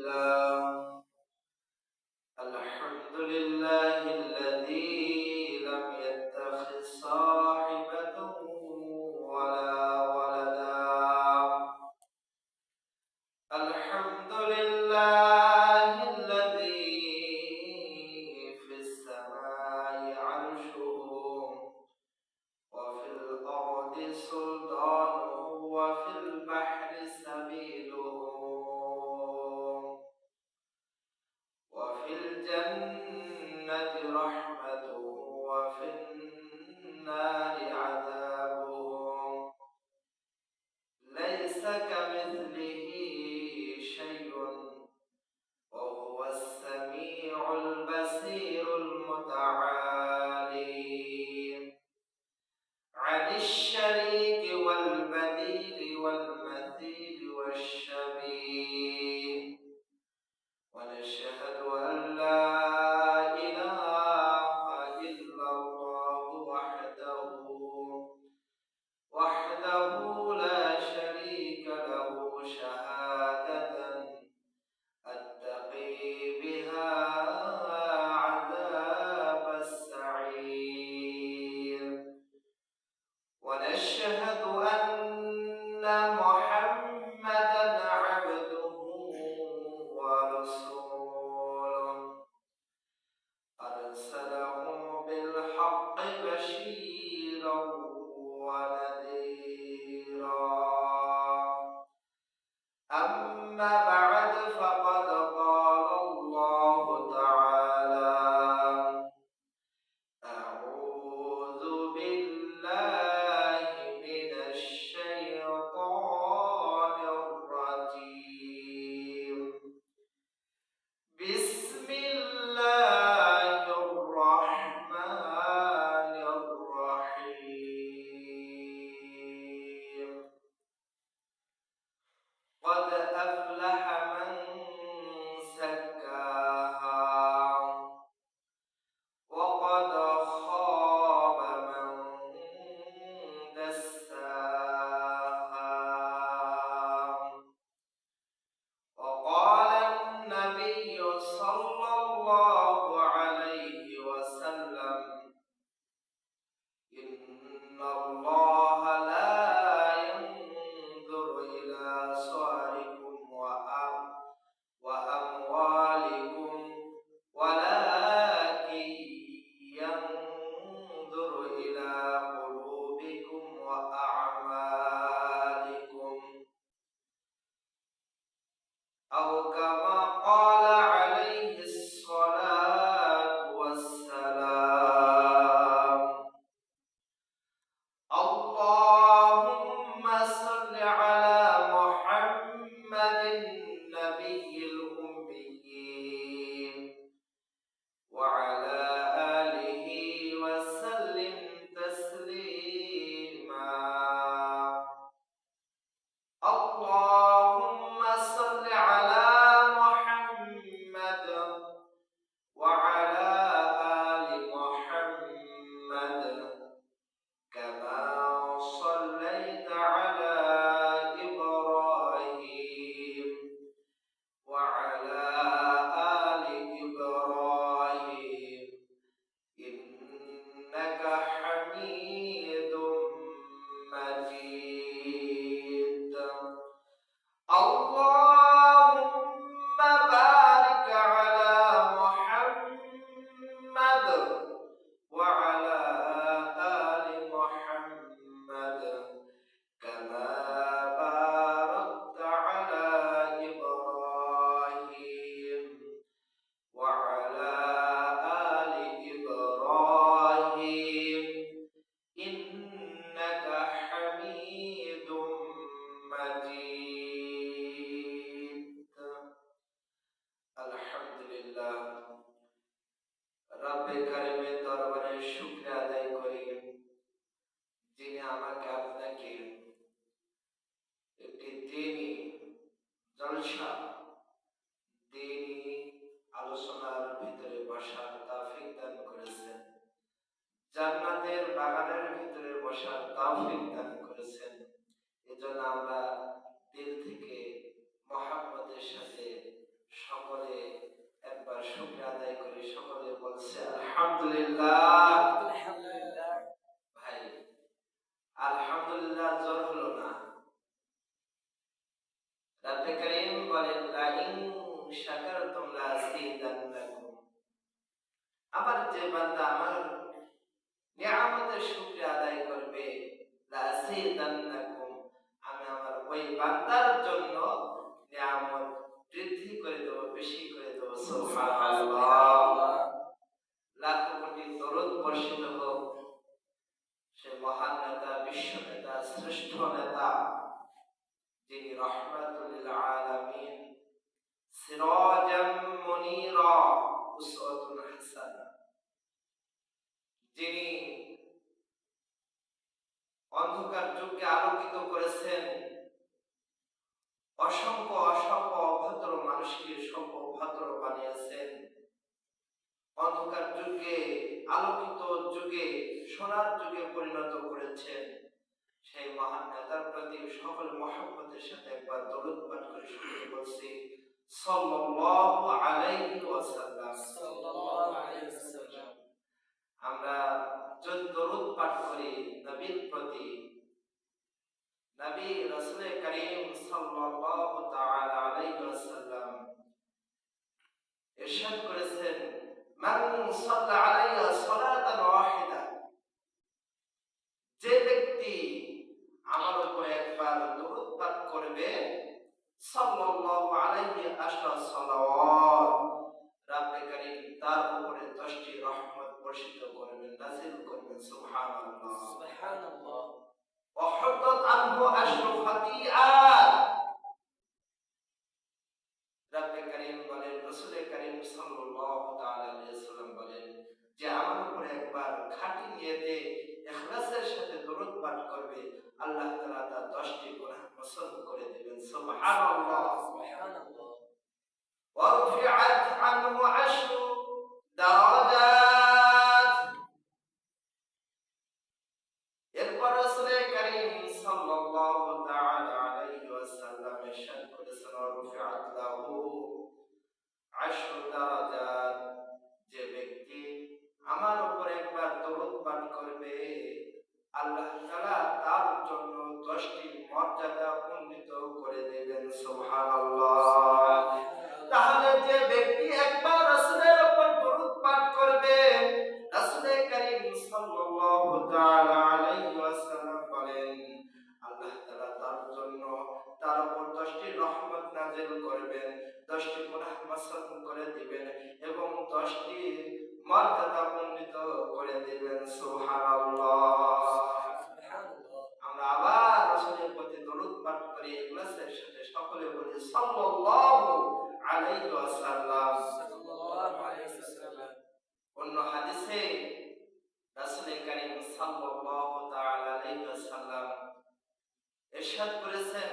لله. الحمد لله وفي الجنة رحمة وفي النار عذاب. 祈祷。الكتاب إلى জান্নাতের বাগানের ভিতরে বসার তাওফিক দান করেছেন। এজন্য আমরা দিল থেকে মোহাম্মদের সাথে সকলে একবার শুক্র আদায় করি। সকলে বলছে আলহামদুলিল্লাহ। ভাই আলহামদুলিল্লাহ জোর হলো না। রাতে করিম বলেন লাইন সাকার তোমরা আজকে আবার যে বান্দা আমার নিয়ামতের শুক্রিয়া আদায় করবে। অসংখ্য অসংখ্য অভদ্র মানুষকে সভ্য ভদ্র বানিয়েছেন। অন্ধকার যুগে আলোকিত যুগে সোনার যুগে পরিণত করেছেন। সেই মহান নেতার প্রতি সকল মহাব্বতের সাথে একবার দরুদ পাঠ করে শুরু বলছি। সাল্লাল্লাহু আলাইহি ওয়াসাল্লাম। সাল্লাল্লাহু আলাইহি ওয়াসাল্লাম। আমরা যদি দরুদ পাঠ করি নবীর প্রতি নবী রাসূল করিম সাল্লাল্লাহু তাআলা আলাইহি ওয়াসাল্লাম ইরশাদ করেছেন মান সাল্লা রসুল করিম সাল্লাম বলেন যে আমার উপরে একবার খাঁটি নিয়েতে এখলাসের সাথে দরদ পাঠ করবে আল্লাহ তালা তার দশটি গুণা পছন্দ করে দেবেন। সুবহানাল্লাহ। ওয়ারফিআত আনহু আশরু দারাজাত। আল্লাহ তার জন্য 10টি মর্যাদা উন্নীত করে দেবেন, সুবহানাল্লাহ। তাহলে যে ব্যক্তি একবার রাসূলের উপর দরুদ পাঠ করবে কারীম সাল্লাল্লাহু তাআলা আলাইহি ওয়াসাল্লাম বলেন, আল্লাহ তাআলা তার জন্য তার উপর 10টি রহমত নাযিল করবেন 10টি গুনাহ করে দিবেন এবং 10টি মর্যাদা উন্নীত করে দিবেন, সুবহানাল্লাহ। সাল্লাল্লাহু আলাইহি ওয়াসাল্লাম। সাল্লাল্লাহু আলাইহি ওয়াসাল্লাম। অন্য হাদিসে রাসূল করিম সাল্লাল্লাহু তাআলা আলাইহি ওয়াসাল্লাম ইরশাদ করেছেন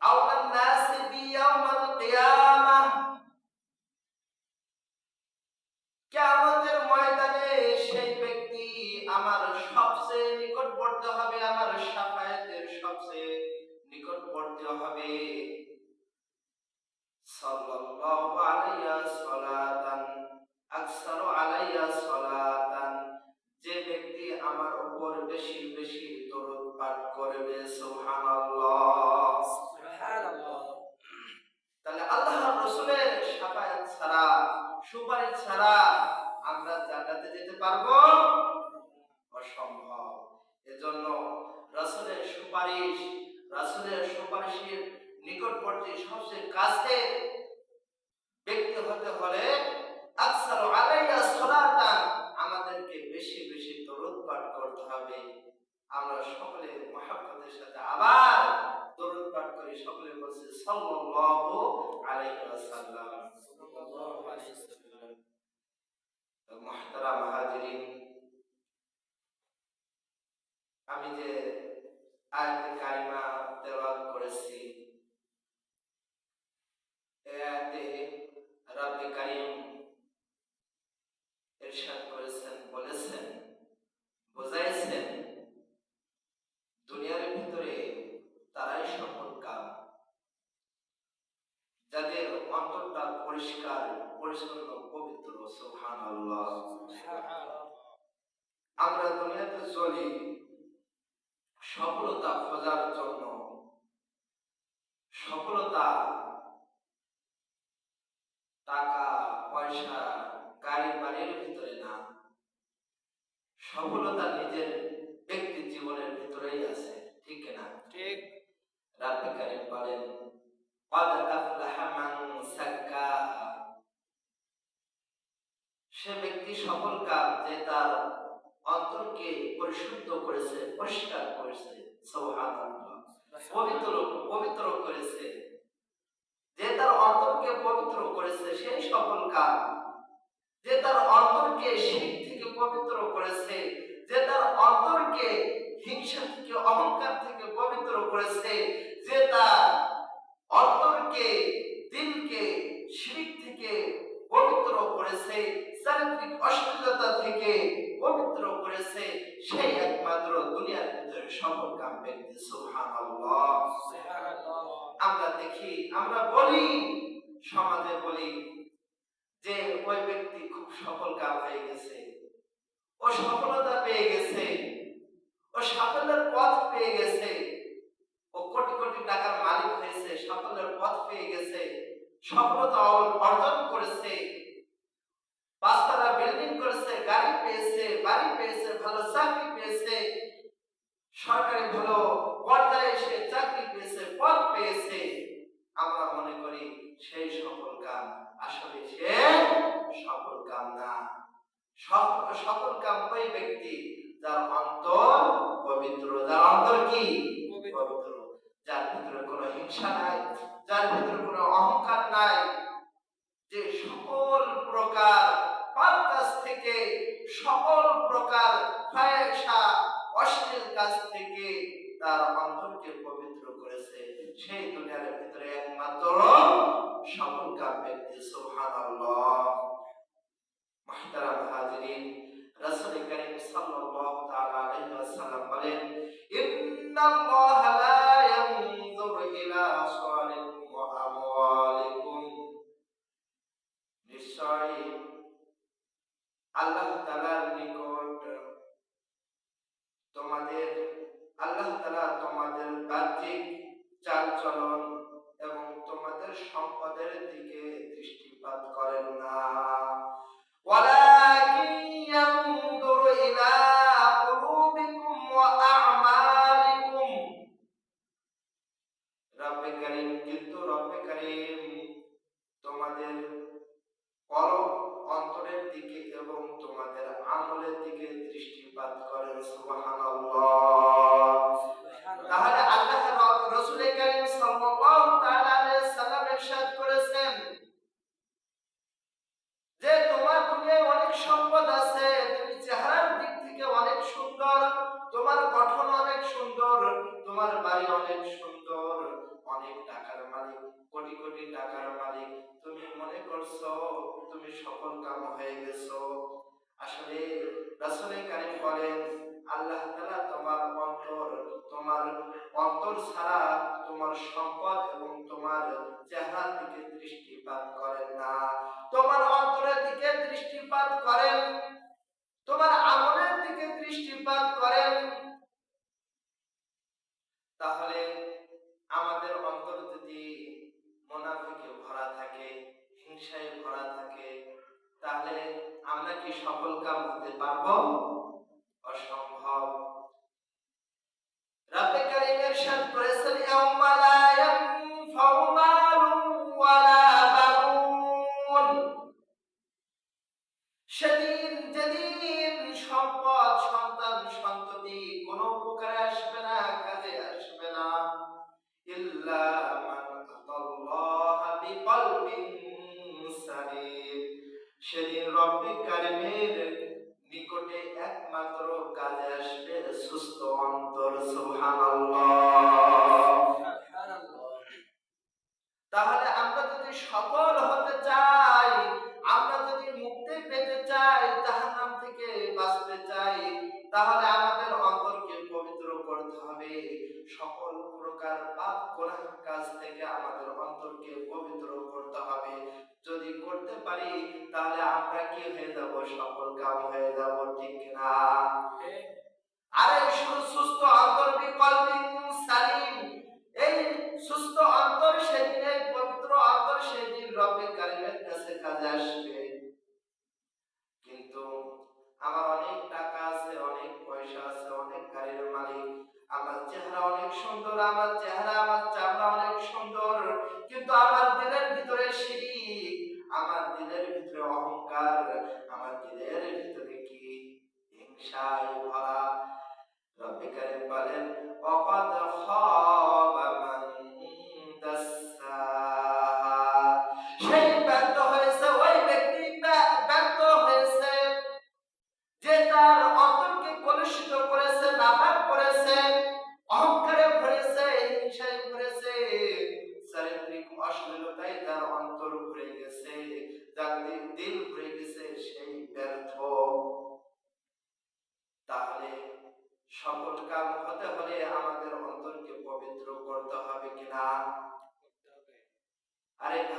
আওলান নাসি বিয়াউমাল কিয়ামাহ কিয়ামতের ময়দানে সেই ব্যক্তি আমার সবচেয়ে নিকটবর্তী হবে আমার শাফায়াতের সবচেয়ে নিকটবর্তী হবে। সাল্লাল্লাহু আলাইহি সালাতান আকসারু আলাইয়া সালাতান যে ব্যক্তি আমার উপর বেশি বেশি দরুদ পাঠ করবে সুবহানাল্লাহ। সুবহানাল্লাহ। তাহলে আল্লাহর রাসূলের শাফায়াত ছাড়া সুপারিশ ছাড়া আমরা জান্নাতে যেতে পারব? অসম্ভব। এজন্য রাসূলের সুপারিশ রাসূলের সুপারিশের নিকটবর্তী সবচেয়ে কাছে ব্যক্তি হতে হলে আকসারু আলাইয়া সালাতান আমাদেরকে বেশি বেশি দরুদ পাঠ করতে হবে। আমরা সকলে মহাব্বতের সাথে আবার দরুদ পাঠ করি। সকলে বলছি, সাল্লাল্লাহু আলাইহি ওয়াসাল্লাম। সাল্লাল্লাহু আলাইহি আমি যে আয়াতে কারিমা তেলাওয়াত করেছি কারিম ইরশাদ করেছেন, বলেছেন, বোঝাইছেন, দুনিয়ার ভিতরে তারাই সফল কাম। যাদের অন্তরটা পরিষ্কার, পরিচ্ছন্ন, পবিত্র, সুবহানাল্লাহ। আমরা দুনিয়াতে চলি সফলতা খোঁজার জন্য। সফলতা টাকা পয়সা গাড়ি বাড়ির ভিতরে না সফলতা নিজের ব্যক্তি জীবনের ভিতরেই আছে ঠিক না ঠিক রাব্বে কারিম বলেন قد أفلح من زكاها সে ব্যক্তি সফল কাম যে তার অন্তরকে পরিশুদ্ধ করেছে পরিষ্কার করেছে সুবহানাল্লাহ পবিত্র পবিত্র করেছে যে তার অন্তরকে পবিত্র করেছে, সেই সফল কাজ। যে তার অন্তরকে শিখ থেকে পবিত্র করেছে, যে তার অন্তরকে হিংসা থেকে, অহংকার থেকে পবিত্র করেছে, যে তার অন্তরকে দিনকে শিখ থেকে পবিত্র করেছে চারিত্রিক অশ্লীলতা থেকে পবিত্র করেছে সেই একমাত্র দুনিয়ার ভিতরে সফল কাম ব্যক্তি আমরা দেখি আমরা বলি সমাজে বলি যে ওই ব্যক্তি খুব সফল কাম হয়ে গেছে ও সফলতা পেয়ে গেছে ও সাফল্যের পথ পেয়ে গেছে ও কোটি কোটি টাকার মালিক হয়েছে সাফল্যের পথ পেয়ে গেছে সফলতা অর- অর্জন করেছে পাঁচতলা বিল্ডিং করেছে গাড়ি পেয়েছে বাড়ি পেয়েছে ভালো চাকরি পেয়েছে সরকারি ভালো পর্যায়ে এসে চাকরি পেয়েছে পদ পেয়েছে আমরা মনে করি সেই সফল কাম আসলে সে সফল কাম না সফল সফল কাম ওই ব্যক্তি যার অন্তর পবিত্র যার অন্তর কি পবিত্র। যার ভিতরে কোনো হিংসা নাই, যার ভিতরে কোনো অহংকার নাই, যে সকল প্রকার পাপ কাজ থেকে, সকল প্রকার ফায়সা, অশ্লীল কাজ থেকে করিম কিন্তু রব্বে করিম তোমাদের পরম অন্তরের দিকে এবং তোমাদের আমলের দিকে দৃষ্টিপাত করেন, সুবহানাল্লাহ। সফল কাম হয়ে আসলে রাসূল কারীম বলেন, আল্লাহ তাআলা তোমার অন্তর তোমার অন্তর ছাড়া তোমার সম্পদ এবং তোমার চেহারার দিকে দৃষ্টিপাত করেন না। তোমার অন্তরের দিকে দৃষ্টিপাত করেন, তোমার আমলের দিকে দৃষ্টিপাত করেন। তাহলে আমাদের অন্তর যদি মোনাফিকে ভরা থাকে, হিংসায় ভরা থাকে কি সফল কাম হতে পারব? একমাত্র কাজে আসবে সুস্থ অন্তর সুবহানাল্লাহ। বলেন অকদ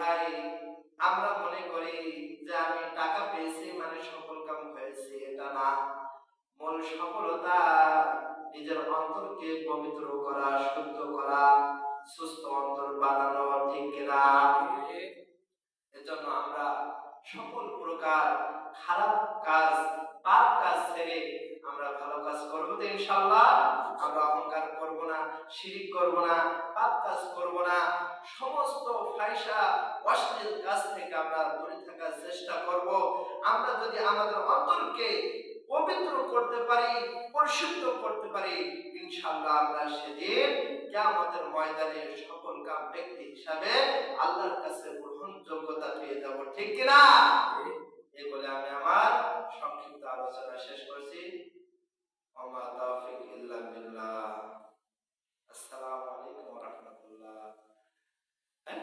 ভাই, আমরা মনে করি যে আমি টাকা পেয়েছি মানে সফল কাম হয়েছে, এটা না। মূল সফলতা নিজের অন্তরকে পবিত্র করা, শুদ্ধ করা, সুস্থ অন্তর বানানো, ঠিক কিনা? এজন্য আমরা সকল প্রকার খারাপ কাজ, পাপ কাজ ছেড়ে আমরা ভালো কাজ করব তো ইনশাআল্লাহ। আমরা অহংকার করব না, শিরিক করব না, পাপ কাজ করব না। সমস্ত ফাইসা অশ্লীল কাজ থেকে আমরা দূরে থাকার চেষ্টা করব। আমরা যদি আমাদের অন্তরকে পবিত্র করতে পারি, পরিশুদ্ধ করতে পারি, ইনশাআল্লাহ আমরা সেদিন কিয়ামতের ময়দানে সকল কাম ব্যক্তি হিসাবে আল্লাহর কাছে গ্রহণযোগ্যতা পেয়ে যাব, ঠিক কিনা? এই বলে আমি আমার সংক্ষিপ্ত আলোচনা শেষ করছি। Amma taufiq illa billah. Assalamualaikum warahmatullahi wabarakatuh. Eh?